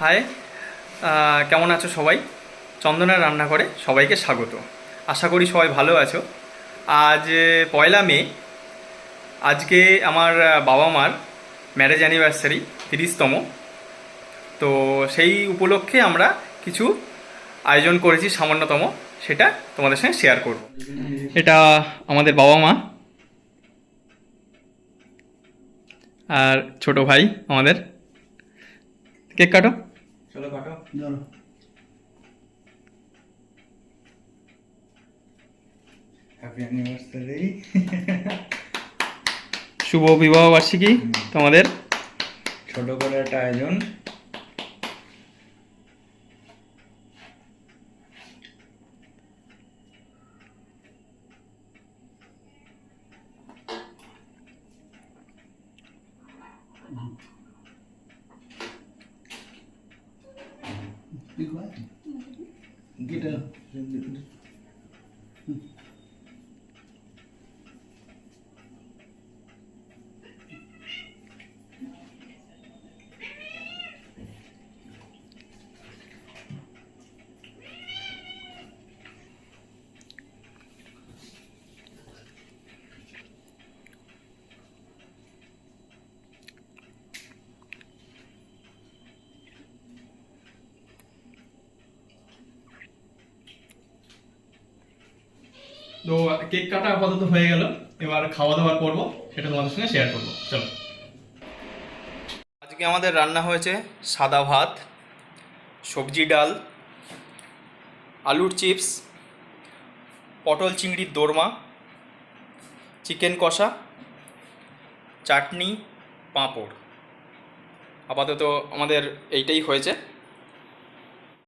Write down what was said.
High কেমন আছো সবাই? চন্দনার রান্নাঘরে সবাইকে স্বাগত। আশা করি সবাই ভালো আছো। আজ পয়লা মে, আজকে আমার বাবা মার ম্যারেজ অ্যানিভার্সারি তিরিশতম। তো সেই উপলক্ষে আমরা কিছু আয়োজন করেছি, সামান্যতম। সেটা তোমাদের সঙ্গে শেয়ার করব। এটা আমাদের বাবা মা আর ছোট ভাই আমাদের। কেক কাটো। চলো কাটো ধরো। হ্যাপি অ্যানিভার্সারি শুভ বিবাহ বার্ষিকী তোমাদের। ছোট করে একটা আয়োজন। Be quiet. Get up. তো কেক কাটা আপাতত হয়ে গেল। এবার খাওয়া দাওয়ার পর্ব, সেটা তোমাদের সঙ্গে শেয়ার করব। চলো। আজকে আমাদের রান্না হয়েছে সাদা ভাত, সবজি ডাল, আলুর চিপস, পটল চিংড়ির দোরমা, চিকেন কষা, চাটনি, পাঁপড়। আপাতত আমাদের এইটাই হয়েছে।